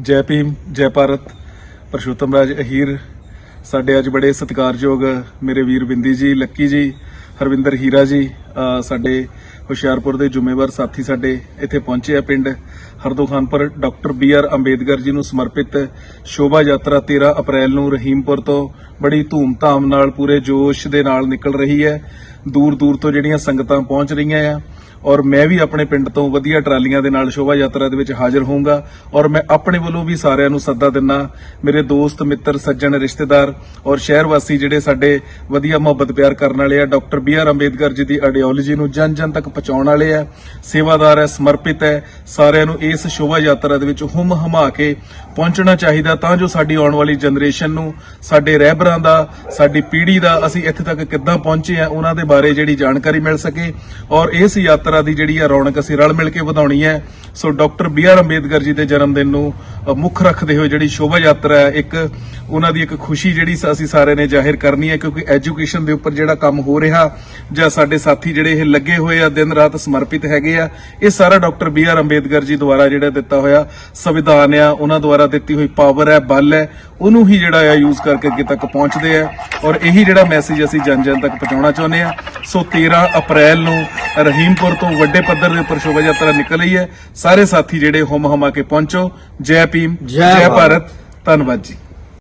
ਜੈ ਭੀਮ, ਜੈ ਭਾਰਤ। ਪਰਸ਼ੋਤਮ ਰਾਜ ਅਹੀਰ। ਸਾਡੇ ਅੱਜ ਬੜੇ ਸਤਿਕਾਰਯੋਗ ਮੇਰੇ ਵੀਰ ਬਿੰਦੀ ਜੀ, ਲੱਕੀ ਜੀ, ਹਰਵਿੰਦਰ ਹੀਰਾ ਜੀ ਸਾਡੇ ਹੁਸ਼ਿਆਰਪੁਰ ਦੇ ਜ਼ਿੰਮੇਵਾਰ ਸਾਥੀ ਸਾਡੇ ਇੱਥੇ ਪਹੁੰਚੇ ਆ ਪਿੰਡ Hardo Khanpur doctor B R Ambedkar ji ਨੂੰ ਸਮਰਪਿਤ ਸ਼ੋਭਾ ਯਾਤਰਾ 13 ਅਪ੍ਰੈਲ ਨੂੰ ਰਹੀਮਪੁਰ ਤੋਂ ਬੜੀ ਧੂਮ-ਧਾਮ ਨਾਲ ਪੂਰੇ ਜੋਸ਼ ਦੇ ਨਾਲ ਨਿਕਲ ਰਹੀ ਹੈ। ਦੂਰ ਦੂਰ ਤੋਂ ਜਿਹੜੀਆਂ ਸੰਗਤਾਂ ਪਹੁੰਚ ਰਹੀਆਂ ਆ ਔਰ ਮੈਂ ਵੀ ਆਪਣੇ ਪਿੰਡ ਤੋਂ ਵਧੀਆ ਟਰਾਲੀਆਂ ਦੇ ਨਾਲ ਸ਼ੋਭਾ ਯਾਤਰਾ ਦੇ ਵਿੱਚ ਹਾਜ਼ਰ ਹੋਊਂਗਾ ਔਰ ਮੈਂ ਆਪਣੇ ਵੱਲੋਂ ਵੀ ਸਾਰਿਆਂ ਨੂੰ ਸੱਦਾ ਦਿੰਨਾ, ਮੇਰੇ ਦੋਸਤ, ਮਿੱਤਰ, ਸੱਜਣ, ਰਿਸ਼ਤੇਦਾਰ ਔਰ ਸ਼ਹਿਰ ਵਾਸੀ ਜਿਹੜੇ ਸਾਡੇ ਵਧੀਆ ਮੁਹੱਬਤ ਪਿਆਰ ਕਰਨ ਵਾਲੇ ਆ, ਡਾਕਟਰ ਬੀ ਆਰ ਅੰਬੇਦਕਰ ਜੀ ਦੀ ਆਈਡੀਓਲੋਜੀ ਨੂੰ ਜਨ ਜਨ ਤੱਕ ਪਹੁੰਚਾਉਣ ਵਾਲੇ ਹੈ, ਸੇਵਾਦਾਰ ਹੈ, ਸਮਰਪਿਤ ਹੈ, ਸਾਰਿਆਂ ਨੂੰ ਇਸ ਸ਼ੋਭਾ ਯਾਤਰਾ ਦੇ ਵਿੱਚ ਹੁਮ ਹਮਾ ਕੇ ਪਹੁੰਚਣਾ ਚਾਹੀਦਾ, ਤਾਂ ਜੋ ਸਾਡੀ ਆਉਣ ਵਾਲੀ ਜਨਰੇਸ਼ਨ ਨੂੰ, ਸਾਡੇ ਰਹਿਬਰਾਂ ਦਾ, ਸਾਡੀ ਪੀੜ੍ਹੀ ਦਾ ਅਸੀਂ ਇੱਥੇ ਤੱਕ ਕਿੱਦਾਂ ਪਹੁੰਚੇ ਆ ਉਹਨਾਂ ਦੇ ਬਾਰੇ ਜਿਹੜੀ ਜਾਣਕਾਰੀ ਮਿਲ ਸਕੇ। ਔਰ ਇਸ ਯਾਤਰਾ ਦੀ ਜਿਹੜੀ ਆ ਰੌਣਕ ਅਸੀਂ ਰਲ ਮਿਲ ਕੇ ਵਧਾਉਣੀ ਹੈ। So doctor B R Ambedkar ji ਦੇ ਜਨਮ ਦਿਨ ਨੂੰ ਮੁੱਖ ਰੱਖਦੇ ਹੋਏ ਜਿਹੜੀ ਸ਼ੋਭਾ ਯਾਤਰਾ ਹੈ, ਇੱਕ ਉਹਨਾਂ ਦੀ ਇੱਕ ਖੁਸ਼ੀ ਜਿਹੜੀ ਅਸੀਂ ਸਾਰੇ ਨੇ ਜ਼ਾਹਿਰ ਕਰਨੀ ਹੈ, ਕਿਉਂਕਿ ਐਜੂਕੇਸ਼ਨ ਦੇ ਉੱਪਰ ਜਿਹੜਾ ਕੰਮ ਹੋ ਰਿਹਾ, ਜਾਂ ਸਾਡੇ ਸਾਥੀ ਜਿਹੜੇ ਇਹ ਲੱਗੇ ਹੋਏ ਆ, ਦਿਨ ਰਾਤ ਸਮਰਪਿਤ ਹੈਗੇ ਆ, ਇਹ ਸਾਰਾ ਡਾਕਟਰ ਬੀ ਆਰ ਅੰਬੇਦਕਰ ਜੀ ਦੁਆਰਾ ਜਿਹੜਾ ਦਿੱਤਾ ਹੋਇਆ ਸੰਵਿਧਾਨ ਆ, ਉਹਨਾਂ ਦੁਆਰਾ ਦਿੱਤੀ ਹੋਈ ਪਾਵਰ ਹੈ, ਬਲ ਹੈ, ਉਹਨੂੰ ਹੀ ਜਿਹੜਾ ਆ ਯੂਜ਼ ਕਰਕੇ ਅੱਗੇ ਤੱਕ ਪਹੁੰਚਦੇ ਆ, ਔਰ ਇਹੀ ਜਿਹੜਾ ਮੈਸੇਜ ਅਸੀਂ ਜਨ ਜਨ ਤੱਕ ਪਹੁੰਚਾਉਣਾ ਚਾਹੁੰਦੇ ਆ। ਸੋ 13 ਅਪ੍ਰੈਲ ਨੂੰ ਰਹੀਮਪੁਰ ਤੋਂ ਵੱਡੇ ਪੱਧਰ ਦੇ ਉੱਪਰ ਸ਼ੋਭਾ ਯਾਤਰਾ ਨਿਕਲ ਰਹੀ ਹੈ। ਸਾਰੇ ਸਾਥੀ ਜਿਹੜੇ ਹੁਮ ਹਮਾ ਕੇ ਪਹੁੰਚੋ। ਜੈ ਭੀਮ ਜੈ। ਭਾਰਤ। ਧੰਨਵਾਦ ਜੀ।